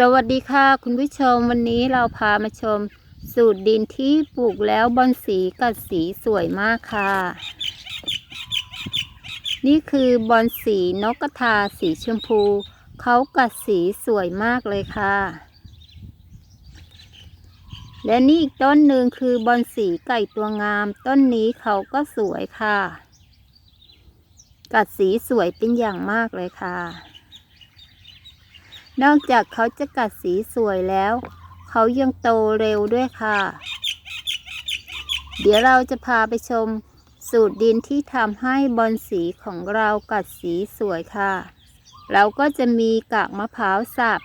สวัสดีค่ะ คุณผู้ชมวันนี้เราพามาชม สูตรดินที่ปลูกแล้วบอนสีกัดสีสวยมากค่ะ นี่คือบอนสีนกกระทาสีชมพู เขากัดสีสวยมากเลยค่ะ และนี่อีกต้นหนึ่งคือบอนสีไก่ตัวงาม ต้นนี้เขาก็สวยค่ะ กัดสีสวยเป็นอย่างมากเลยค่ะ นอกจากเขาจะกัดสีสวยแล้ว เขายังโตเร็วด้วยค่ะ เดี๋ยวเราจะพาไปชมสูตรดินที่ทำให้บอนสีของเรากัดสีสวยค่ะ เราก็จะมีกากมะพร้าวสับ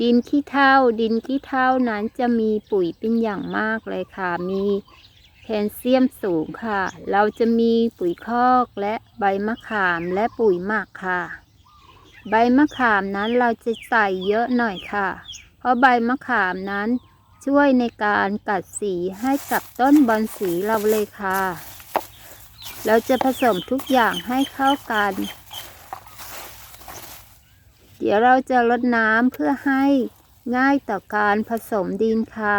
ดินขี้เถ้าดินขี้เถ้านั้นจะมีปุ๋ยเป็นอย่างมากเลยค่ะ มีแคลเซียมสูงค่ะ เราจะมีปุ๋ยคอกและใบมะขามและปุ๋ยหมักค่ะ ใบมะขามนั้นเราจะใส่เยอะหน่อยค่ะ เพราะใบมะขามนั้นช่วยในการกัดสีให้กับต้นบอนสีเราเลยค่ะ เราจะผสมทุกอย่างให้เข้ากัน เดี๋ยวเราจะลดน้ำเพื่อให้ง่ายต่อการผสมดินค่ะ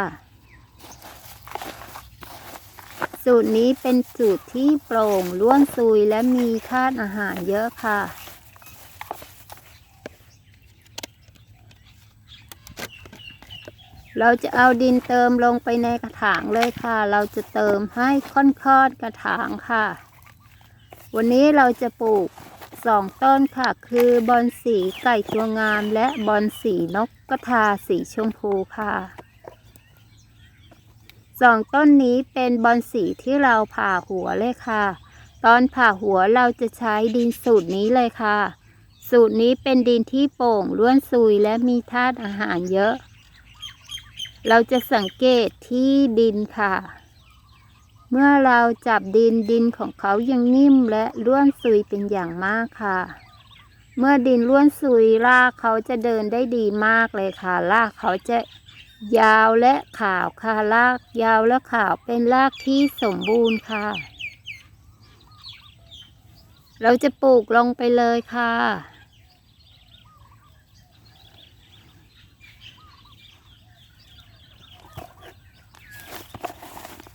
สูตรนี้เป็นสูตรที่โปร่งล้วนซุยและมีธาตุอาหารเยอะค่ะ เราจะเอาดินเติมลงไปในกระถางเลยค่ะ เราจะเติมให้ค่อนๆกระถางค่ะ วันนี้เราจะปลูกสองต้นค่ะ คือบอนสีไก่ตัวงาม และบอนสีนกกระทาสีชมพูค่ะสองต้นนี้เป็นบอนสีที่เราผ่าหัวเลยค่ะ ตอนผ่าหัวเราจะใช้ดินสูตรนี้เลยค่ะ สูตรนี้เป็นดินที่โป่งล้วนซุยและมีธาตุอาหารเยอะ เราจะสังเกตที่ดินค่ะ เมื่อเราจับดินดินของเขายังนิ่มและล้วนซุยเป็นอย่างมากค่ะ เมื่อดินล้วนซุยรากเขาจะเดินได้ดีมากเลยค่ะ รากเขาจะยาวและขาวค่ะ รากยาวและขาวเป็นรากที่สมบูรณ์ค่ะ เราจะปลูกลงไปเลยค่ะ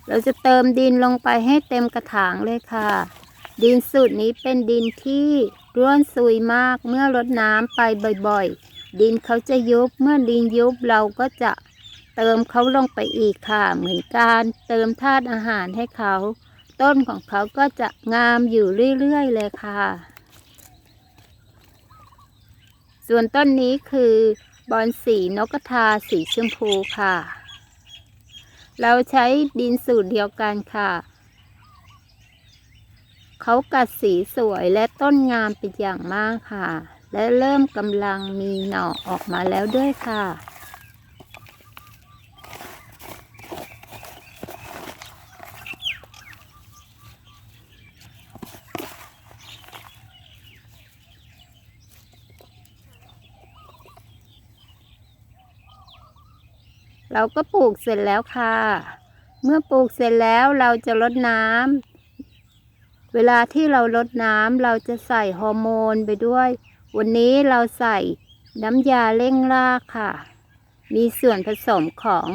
เราจะเติมดินลงไปให้เต็มกระถางเลยค่ะ ดินสูตรนี้เป็นดินที่ร่วนซุยมากเมื่อรดน้ำไปบ่อยๆ ดินเขาจะยุบเมื่อดินยุบเราก็จะเติมเขาลงไปอีกค่ะ เหมือนการเติมธาตุอาหารให้เขา ต้นของเขาก็จะงามอยู่เรื่อยๆเลยค่ะ ส่วนต้นนี้คือบอนสีนกกระทาสีชมพูค่ะ เราใช้ดินสูตรเดียวกันค่ะ เขากัดสีสวยและต้นงามเป็นอย่างมากค่ะ และเริ่มกำลังมีหน่อออกมาแล้วด้วยค่ะ เราก็ปลูกเสร็จแล้วค่ะ เมื่อปลูกเสร็จแล้วเราจะรดน้ำเวลาที่เรารดน้ำเราจะใส่ฮอร์โมนไปด้วย วันนี้เราใส่น้ำยาเร่งรากค่ะ มีส่วนผสมของ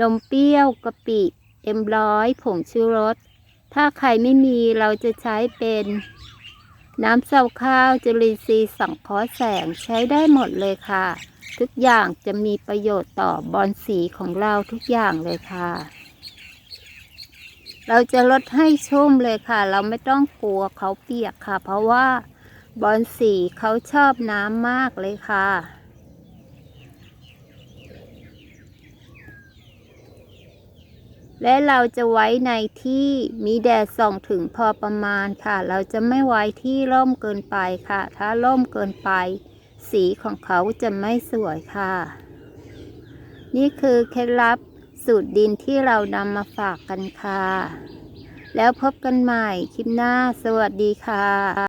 นมเปรี้ยวกะปิเอ็มร้อยผงชูรส ถ้าใครไม่มีเราจะใช้เป็น น้ำเสาข้าวจุลินทรีย์สังเคราะห์แสงใช้ได้หมดเลยค่ะ ทุกอย่างจะมีประโยชน์ต่อบอนสีของเราทุกอย่างเลยค่ะ เราจะลดให้ชุ่มเลยค่ะ เราไม่ต้องกลัวเขาเปียกค่ะ เพราะว่าบอนสีเขาชอบน้ำมากเลยค่ะและเราจะไว้ในที่มีแดดส่องถึงพอประมาณค่ะ เราจะไม่ไว้ที่ร่มเกินไปค่ะ ถ้าร่มเกินไป สีของเขาจะไม่สวยค่ะ นี่คือเคล็ดลับสูตรดินที่เรานำมาฝากกันค่ะ แล้วพบกันใหม่คลิปหน้าสวัสดีค่ะ